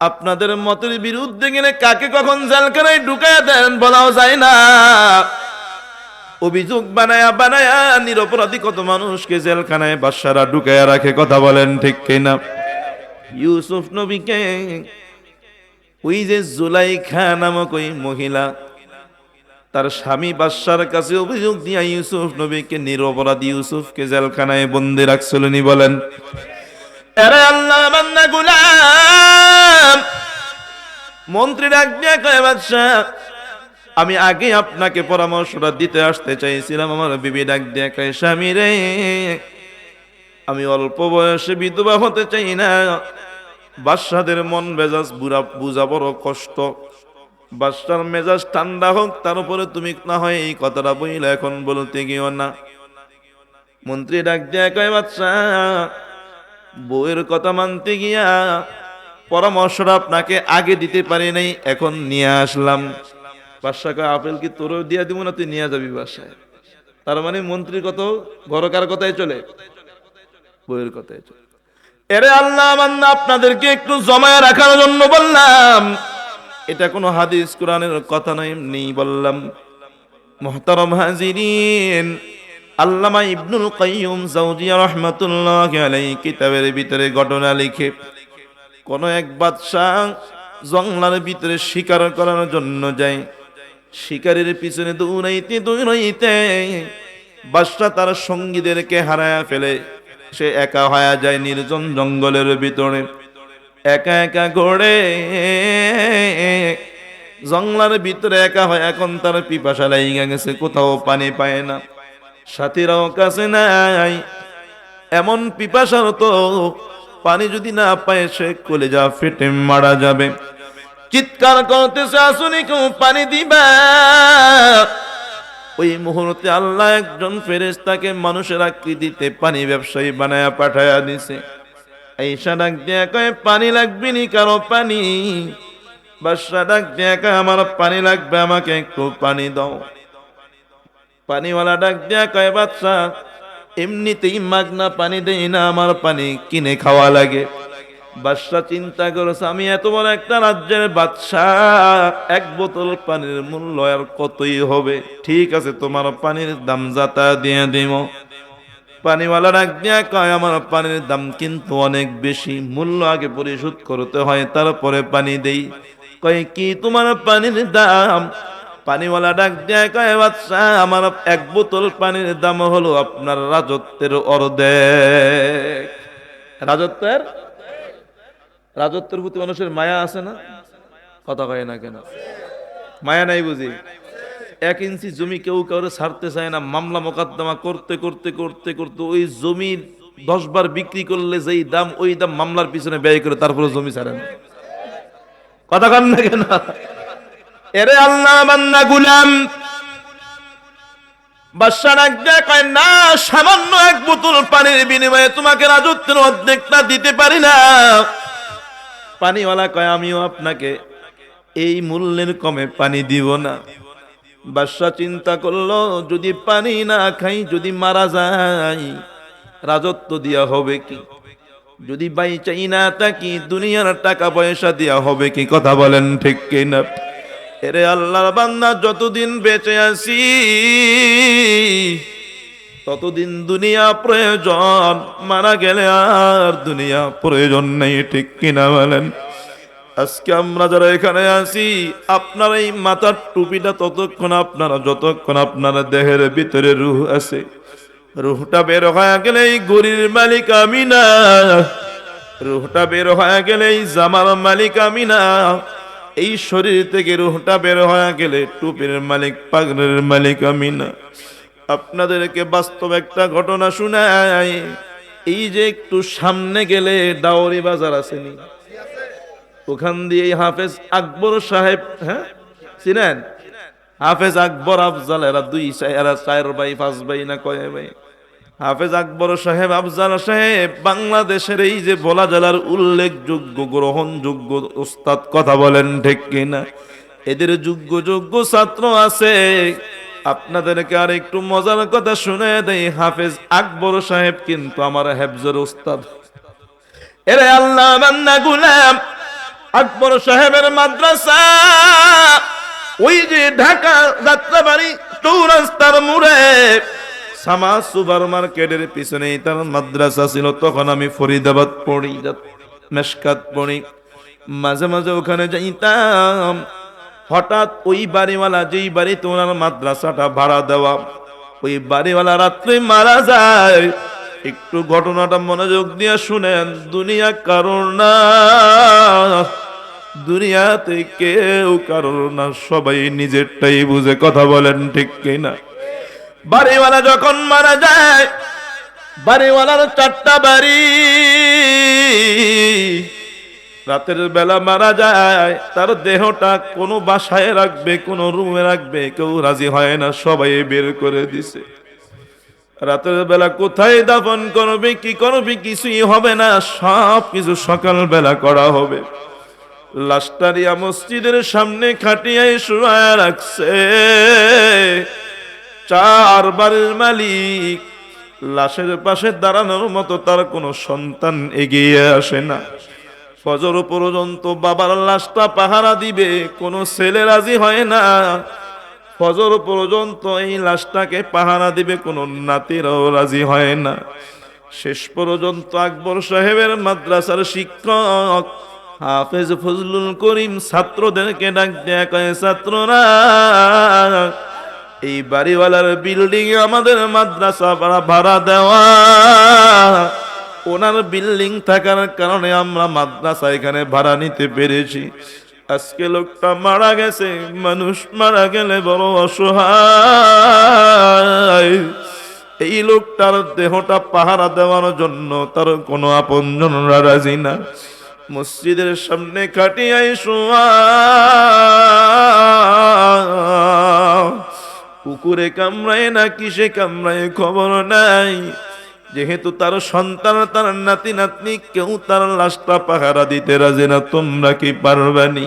আপনাদের মতের বিরুদ্ধে গেলে কাকে কখন জেলখানায় ঢুকায় দেন বলাও যায় না। অভিযোগ বানায়া বানায়া নিরপরাধী কত মানুষকে জেলখানায় বাসারা ঢুকায়া রাখে, কথা বলেন ঠিক কিনা? ইউসুফ নবীকে ওই যে জুলাই খা নামক ওই মহিলা, তার স্বামী বাদশার কাছে অভিযোগ দিয়া ইউসুফ নবীকে নিরপরাধী ইউসুফকে জেলখানায় বন্দি রাখছিলেনি বলেন। এরে আল্লাহ বান্দা, গুলাম। মন্ত্রী ডাক দিয়া কয় বাদশাহ আমি আগে আপনাকে পরামর্শটা দিতে আসতে চাইছিলাম। আমার বিবি ডাক দিয়া কয়, স্বামী রে, আমি অল্প বয়সে বিধবা হতে চাই না। বাদশাদের মন মেজাজ বুড়া, বুঝা বড় কষ্ট। বাদশার মেজাজ ঠান্ডা হোক, তার উপরে তুমি না হয় এই কথাটা বইলে এখন বলতে গিয়েও না। মন্ত্রী ডাক দিয়া কয় বাদশাহ বউয়ের কথা মানতে গিয়া পরামর্শটা আপনাকে আগে দিতে পারি নাই, এখন নিয়ে আসলাম। বাদশাকে আপেল কি তোরও দিয়া দিব না তুই নিয়ে যাবি বাসায়? তার মানে মন্ত্রীর কত ঘরকার কথাই চলে? বইয়ের কথাই চলে। এরে আল্লাহ আপনাদেরকে একটু জমায় রাখার জন্য বললাম। এটা কোনো হাদিস, কোরআনের কথা নয়, এমনি বললাম। মোহতারম হাজিরিন আল্লামা ইবনুল কাইয়ুম জাউজিয়া রহমাতুল্লাহ আলাই কিতাবের ভিতরে ঘটনা লিখে, কোন এক বাদশাহ জঙ্গলার ভিতরে শিকার করার জন্য যায়। শিকারের পিছনে দৌড়াইতে দৌড়াইতে বাদশাহ তার সঙ্গীদেরকে হারায়া ফেলে। সে একা হয়ে যায় নির্জন জঙ্গলের ভিতরে। একা একা ঘোড়ে জঙ্গলার ভিতরে একা হয় এখন তার পিপাসা লাইগা গেছে, কোথাও পানি পায় না। সাথীরাও কাছে নাই। এমন পিপাসার তো পানি যদি না পায়, সে কলেজা ফেটে মারা যাবে। চিৎকার করতেছে, আসুনি কেউ পানি দিবা? ওই মুহূর্তে আল্লাহ একজন ফেরেশতাকে মানুষের আকৃতিতে পানি ব্যবসায়ী বানায়া পাঠায়া দিছে। এইসা ডাক দিয়া পানি লাগবে নি কারও পানি? বাদশা ডাক দিয়া আমার পানি লাগবে, আমাকে একটু পানি দাও। পানিওয়ালা ডাক দিয়া কয় বাচ্চা এমনিতেই মাগনা পানি দেই না, আমার পানি কিনে খাওয়া লাগে। বাদশা চিন্তা করেছে, আমি এত বড় একটা রাজ্যের বাদশাহ এক বোতল পানির মূল্য আর কতই হবে? ঠিক আছে, তোমার পানির দাম যাতা দিয়ে দিব। পানিওয়ালা ডাক দিয়া কয়, আমার পানির দাম কিন্তু অনেক বেশি, মূল্য আগে পরিশোধ করতে হয়, তারপরে পানি দেই। কয়, কি তোমার পানির দাম পানিওয়ালা ডাক দেয়, কয় বাচ্চা আমার এক বোতল পানির দাম হলো আপনার রাজত্বের অর্ধেক। রাজত্বের? রাজত্বের প্রতি মানুষের মায়া আছে না? কথা কয় না কেন? মায়া নাই বুঝি? এক ইঞ্চি জমি কেউ কাউরে ছাড়তে চায় না। মামলা মোকদ্দমা করতে করতে করতে করতে ওই জমি দশ বার বিক্রি করলে যেই দাম, ওই দাম মামলার পিছনে ব্যয় করে তারপরে জমি ছাড়ে না। কথা কন না কেন? এরে আল্লাহ বান্দা গুলাম। বাদশা ডাক দেয়া না, সামান্য এক বোতল পানির বিনিময়ে তোমাকে রাজত্বের অর্ধেকটা দিতে পারি না। পানিওয়ালা কয়, আমিও আপনাকে এই মূল্যের কমে পানি দিব না। বাদশা চিন্তা করল, যদি পানি না খাই, যদি মারা যাই রাজত্ব দিয়া হবে কি? যদি বাই চাই না থাকি, দুনিয়ার টাকা পয়সা দিয়া হবে কি? কথা বলেন ঠিক কিনা? এরে আল্লাহর বান্দা, যতদিন বেঁচে আছি, ততদিন দুনিয়া প্রয়োজন। মারা গেলে আর দুনিয়া প্রয়োজন নেই, ঠিক কিনা বলেন? আজকে আমরা যারা এখানে আছি, আপনার এই মাথার টুপিটা ততক্ষণ আপনারা, যতক্ষণ আপনার দেহের ভিতরে রুহ আছে। রুহটা বের হয়ে গেলে এই গরির মালিক আমি না রুহটা বের হয়ে গেলে এই জামার মালিক আমি না এই শরীর থেকে রুহটা বের হয়ে গেলে টুপির মালিক পাগরের মালিক আমি না আপনাদেরকে বাস্তব একটা ঘটনা শোনাই। এই যে একটু সামনে গেলে ডাওরি বাজার আসেনি। ওখান দিয়ে হাফেজ আকবর সাহেব হ্যাঁ? চিনেন? হাফেজ আকবর আফজাল এরা দুই এরা চার ভাই, পাঁচ ভাই না কয় ভাই? হাফেজ আকবর সাহেব, আফজাল সাহেব, বাংলাদেশের এই যে বলা জেলার উল্লেখযোগ্য, গ্রহণযোগ্য ওস্তাদ কথা বলেন ঠিক কিনা? এদের যোগ্য যোগ্য ছাত্র আছে। আপনাদেরকে আর একটু মজার কথা শুনে দেই, হাফেজ আকবর সাহেব কিন্তু আমার হেফজর ওস্তাদ। এরে আল্লাহ বান্দা গুলাম, আকবর সাহেবের মাদ্রাসা, ওই যে ঢাকা যাত্রাবাড়ি চৌরাস্তার মোড়ে সামা সুপার মার্কেটের পিছনেই তার মাদ্রাসা ছিল। তখন আমি ফরিদাবাদ পড়ি মেশকাত পড়ি। মাঝে মাঝে ওখানে যাইতাম। হঠাৎ ওই বাড়িওয়ালা, যেই বাড়িতে ওনার মাদ্রাসাটা ভাড়া দেওয়া, ওই বাড়িওয়ালা রাত্রে মারা যায়। একটু ঘটনাটা মনোযোগ দিয়ে শুনেন, দুনিয়া কারণ না, দুনিয়াতে কেউ কারণ না, সবাই নিজেরটাই বুঝে কথা বলেন ঠিক কিনা। বাড়িওয়ালা যখন মারা যায়, বাড়িওয়ালার চারটা বাড়ি। রাতের বেলা মারা যায়, তার দেহটা কোনো বাসায় রাখবে, কোনো রুমে রাখবে, কেউ রাজি হয় না, সবাই বের করে দিছে। রাতের বেলা কোথায় দাফন করবে, কি করবে, কিছুই হবে না, সব কিছু সকাল বেলা করা হবে। লাস্টারিয়া মসজিদের সামনে খাটিয়ায় শুয়ে রাখছে। চার মালিক, লাশের পাশে দাঁড়ানোর মতো তার কোনো সন্তান এগিয়ে আসে না। ফজর পর্যন্ত বাবার লাশটা পাহারা দিবে, কোনো ছেলে রাজি হয় না। ফজর পর্যন্ত এই লাশটাকে পাহারা দিবে, কোনো নাতিরাও রাজি হয় না। শেষ পর্যন্ত আকবর সাহেবের মাদ্রাসার শিক্ষক, হাফেজ ফজলুল করিম ছাত্রদেরকে ডাক দেয়া ছাত্ররা এই বাড়িওয়ালার বিল্ডিং আমাদের মাদ্রাসা ভাড়া দেওয়া। ওনার বিল্ডিং থাকার কারণে আমরা মাদ্রাসা এখানে ভাড়া নিতে পেরেছি। আজকে লোকটা মারা গেছে, মানুষ মারা গেলে বড় অসহায়। এই লোকটার দেহটা পাহারা দেওয়ার জন্য তার কোনো আপনজনরা রাজি না। মসজিদের সামনে কাটিয়াই শোয়া। কুকুরে কামড়ায় না কিসে কামড়ায় খবর নাই। যেহেতু তার সন্তান, তার নাতি, নাতনি, কেউ তার লাশটা পাহারা দিতে রাজে না, তোমরা কি পারবানি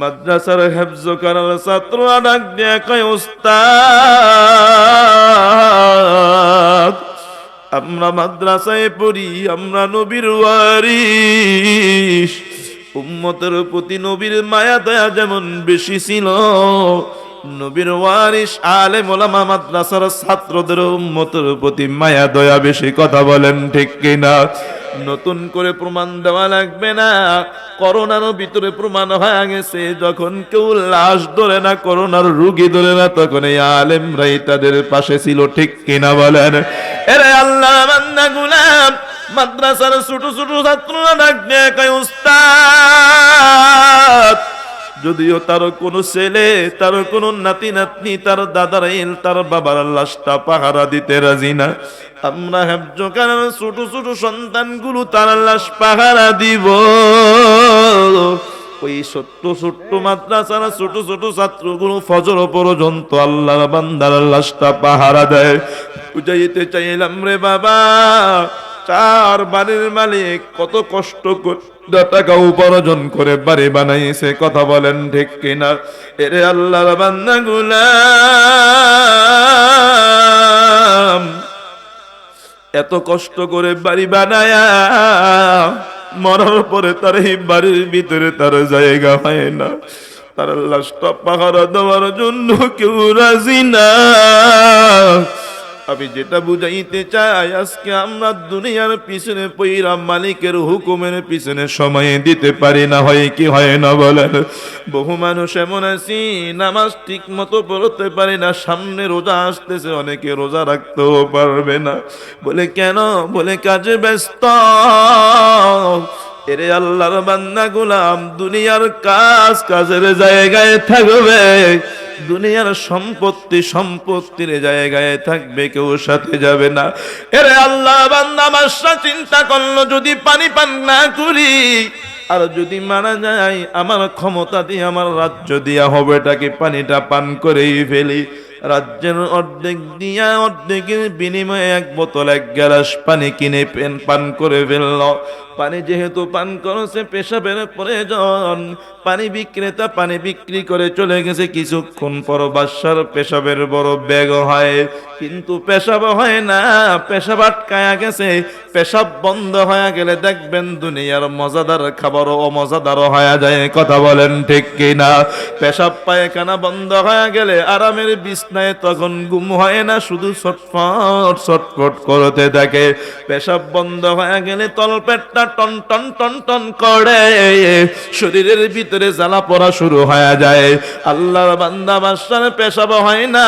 মাদ্রাসার হেফজ করার ছাত্ররা ডাক দেয়া কয়, ওস্তাদ, আমরা মাদ্রাসায় পড়ি, আমরা নবীর ওয়ারিস উম্মতের প্রতি নবীর মায়া দয়া যেমন বেশি ছিল নবীর ওয়ারিস আলে মোলামা মাদ্রাসার ছাত্রদের উম্মতের প্রতি মায়া, দয়া বেশি কথা বলেন, ঠিক কিনা? নতুন করে প্রমাণ দেওয়া লাগবে না। করোনার ভিতরে প্রমাণ হয়ে গেছে, যখন কেউ লাশ ধরে না, করোনার রুগী ধরে না, তখন এই আলেমরাই তাদের পাশে ছিল, ঠিক কিনা বলেন? এরে আল্লাহ, বান্দা, গুলাম, মাদ্রাসার ছোট ছোট ছাত্ররা ডাক দিয়ে উস্তাদ যদিও তার কোনো ছেলে, তার কোনো নাতি নাতনি, তার দাদার এল তার বাবার লাশটা পাহারা দিতে রাজি না। আমরা হেফজ কারণ ছোট ছোট সন্তানগুলো তার লাশ পাহারা দিব। ওই ছোট্ট ছোট্ট মাদ্রাসার ছোট ছোট ছাত্রগুলো ফজর পর্যন্ত আল্লাহ বান্দার লাশটা পাহারা দেয়। বুঝাইতে চাইলাম রে বাবা চার বাড়ির মালিক কত কষ্ট করে টাকা উপার্জন করে বাড়ি বানাইছে, কথা বলেন ঠিক কিনা? এরে আল্লাহর বান্দা গুলাম, এত কষ্ট করে বাড়ি বানায়া মরার পরে তার এই বাড়ির ভিতরে তার জায়গা হয় না। তার লাশটা পাহারা দেওয়ার জন্য কেউ রাজি না। আমি যেটা বুঝাইতে চাই, আজকে আমরা দুনিয়ার পিছনে পইরা মালিকের হুকুমের পিছনে সময় দিতে পারি না, হয় কি হয় না বলেন? বহু মানুষ এমন আছি, নামাজ ঠিক মতো পড়তে পারি না, সামনে রোজা আসতেছে, অনেকে রোজা রাখতেও পারবে না। বলে কেন? বলে কাজে ব্যস্ত। এরে আল্লাহর বান্দা গুলাম দুনিয়ার কাজ কাজের জায়গায় থাকবে। দুনিয়ার সম্পত্তি সম্পত্তির জায়গায় থাকবে, কেউ সাথে যাবে না। এরে আল্লাহ, বান্দা চিন্তা করল, যদি পানি পান না করি, আর যদি মারা যায়, আমার ক্ষমতা দিয়ে, আমার রাজ্য দিয়া হবে এটাকে পানিটা পান করেই ফেলি। রাজ্যের অর্ধেক দিয়া, অর্ধেকের বিনিময়ে এক বোতল, এক গ্যালাস পানি কিনে পেন, পান করে ফেলল। পানি যেহেতু পান করছে পেশাবের প্রয়োজন। পানি বিক্রেতা পানি বিক্রি করে চলে গেছে কিছুক্ষণ পর বাসার পেশাবের বড় ব্যাগ হয়। কিন্তু পেশাব হয় না, পেশাব আটকায়া গেছে। পেশাব বন্ধ হয়ে গেলে দেখবেন দুনিয়ার মজাদার খাবার অমজাদার হয়ে যায়। কথা বলেন ঠিক কিনা? পেশাব পায়খানা বন্ধ হয়ে গেলে আরামের বিছনায় তখন ঘুম হয় না, শুধু ছটফট ছটফট করতে থাকে। পেশাব বন্ধ হয়ে গেলে তলপেটটা টন টন টন টন করে। শরীরের ভিতরে জ্বালা পড়া শুরু হয়ে যায়। আল্লাহর বান্দা বাসার পেশাব হয় না।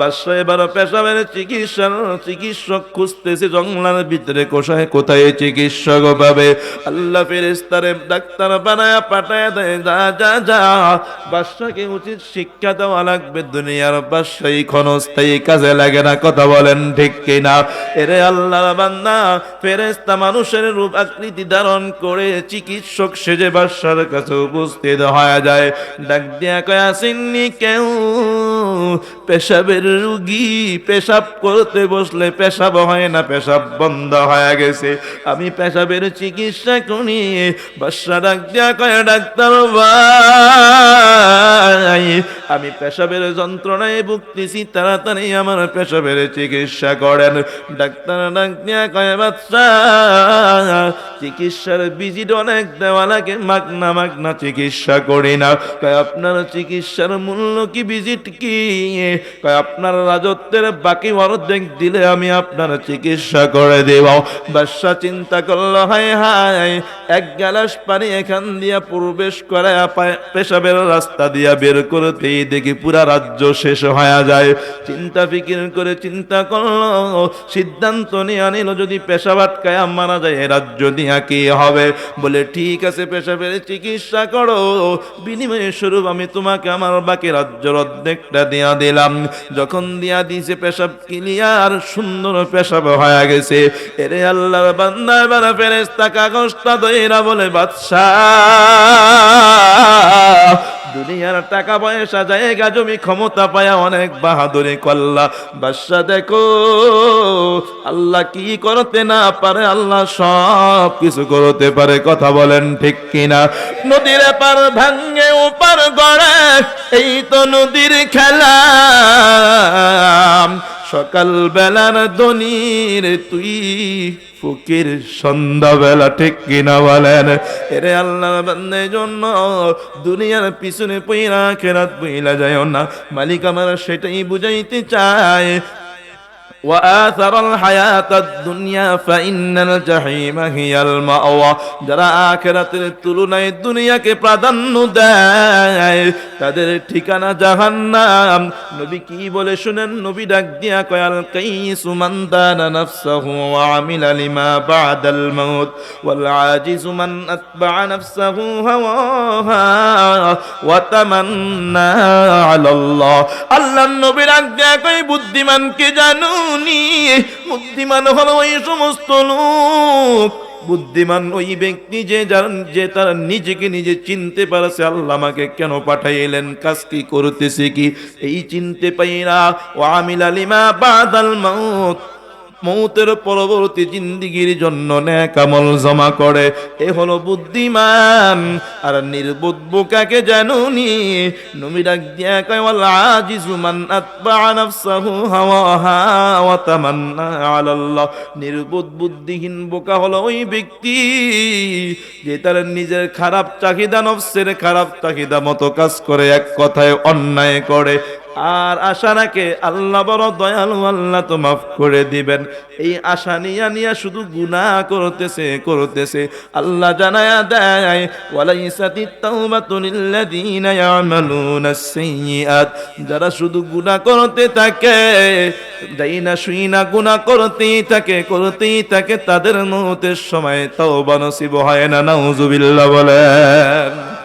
বাসায় এবার পেশাবের চিকিৎসার চিকিৎসক খুঁজতেছে জঙ্গলার ভিতরে কোষায় কোথায় চিকিৎসক পাবে। আল্লাহ ফেরেস্তারে ডাক্তার বানায় পাঠায় দেয়, যা যা যা। বাদশাকে উচিত শিক্ষা দেওয়া লাগবে, দুনিয়ার বাদশাহী ক্ষণস্থায়ী কাজে লাগে না, কথা বলেন ঠিক কিনা? এরে আল্লাহ বান্দা ফেরেস্তা মানুষের রূপ আকৃতি ধারণ করে চিকিৎসক সেজে বাদশার কাছে উপস্থিত হয়ে যায়। ডাক দিয়া কয় আসেননি কেউ পেশাবের রুগী পেশাব করতে বসলে পেশাব হয় না, পেশাব বন্ধ হয়ে গেছে। আমি পেশাবের চিকিৎসা করি, বাসা ডাক দিয়া কয়, ডাক্তার ভাই। আমি পেশাবের যন্ত্রণায় ভুগতেছি, তাড়াতাড়ি আমার পেশাবের চিকিৎসা করেন। ডাক্তার ডাক দিয়া কয় বাচ্চা চিকিৎসার বিজিট অনেক দেওয়া লাগে মাগনা মাগনা চিকিৎসা করি না। কয়, আপনার চিকিৎসার মূল্য কি ভিজিট কি? কয়, আপনার রাজত্বের বাকি অর্ধেক দিলে আমি আপনার চিকিৎসা করে দেব। বাদশা চিন্তা করল, হায় হায়, এক গ্যালাস পানি এখান দিয়া প্রবেশ করে পেশাবের রাস্তা দিয়া বের করতেই দেখি পুরা রাজ্য শেষ হয়ে যায়। চিন্তা ফিকির করে চিন্তা করল, সিদ্ধান্ত নিয়ে আনিল, যদি পেশাব আটকায় মারা যায় এ রাজ্য দিয়া। কি হবে? বলে, ঠিক আছে পেশাবের চিকিৎসা করো। বিনিময়ে স্বরূপ আমি তোমাকে আমার বাকি রাজ্যের অর্ধেকটা দিয়া দিলাম। যখন দিয়া দিয়েছে পেশাব ক্লিয়ার, সুন্দর পেশাব হয়ে গেছে। এরে আল্লাহর বান্দা, এবার ফেরেস্তা কাগজটা দইরা বলে, বাদশাহ দুনিয়ার টাকা পয়সা, জায়গা, জমি, ক্ষমতা পায়া অনেক বাহাদুরি কল্লা বাদশা, দেখো, আল্লাহ কি করতে না পারে, আল্লাহ সব কিছু করতে পারে, কথা বলেন ঠিক কিনা? নদীর পার ভাঙ্গে ওপার গড়ে, এই তো নদীর খেলা। সকাল বেলার দনির তুই ফকির সন্ধ্যাবেলা ঠিক কিনা বলেন? এরে আল্লাহ বান্দের জন্য দুনিয়ার পিছনে পইরা খেরাত বইলা যায় না। মালিক আমার সেটাই বুঝাইতে চায়। وآثر الحياة الدنيا فإن الجحيم هي المأوى যারা আখেরাতের তুলনায় দুনিয়াকে প্রাধান্য দেয় তাদের ঠিকানা জাহান্নাম নবী কি বলে শুনেন নবী ডাক দিয়া কয়াল কাইসু মান দানা নাফসাহু ওয়া আমিলা লিমা বাদাল মাউত ওয়াল আজিজু মান আতবা'a নাফসাহু হাওয়াহা ওয়া তামান্না আলাল্লাহ আল্লাহর নবী ডাক দিয়া কই বুদ্ধিমান কে জানো নি বুদ্ধিমান হলো ওই সমস্ত লোক। বুদ্ধিমান ওই ব্যক্তি যে যার, যে তারা নিজেকে নিজে চিনতে পারছে, আল্লাহ আমাকে কেন পাঠাইলেন কাজ কি করতেছে কি? এই চিনতে পাই না। ও আমিল আলিমা বাদাল মাউত। মৌতের পরবর্তী জিন্দিগির জন্য ন্যাক আমল জমা করে। এ হলো বুদ্ধিমান, আর নির্বুদ্ধ কাকে জানুনি নবী ডাক দিয়া কয়, ওয়াল আজিজু মান আতবা নাফসাহু হাওয়াহা ওয়া তামান্না আলাল্লাহ। নির্বোধ বুদ্ধিহীন বোকা হলো ওই ব্যক্তি যে তার নিজের খারাপ চাহিদা, নফসের খারাপ চাহিদা মতো কাজ করে, এক কথায় অন্যায় করে। আর আশা রাখে আল্লাহ বড় দয়ালু, আল্লাহ তো মাফ করে দিবেন। এই আশা নিয়া নিয়া শুধু গুনাহ করতেছে করতেছে। আল্লাহ জানায়া দেয়, ওয়ালাইসাতি তাওবাতু লিল্লাযিনা ইয়ামালুনাস সাইয়্যাত যারা শুধু গুনাহ করতে থাকে যাই না শুই না গুনাহ করতেই থাকে করতেই থাকে, তাদের মৌতের সময় তওবা নসিব হয় না, নাউজুবিল্লাহ বলেন।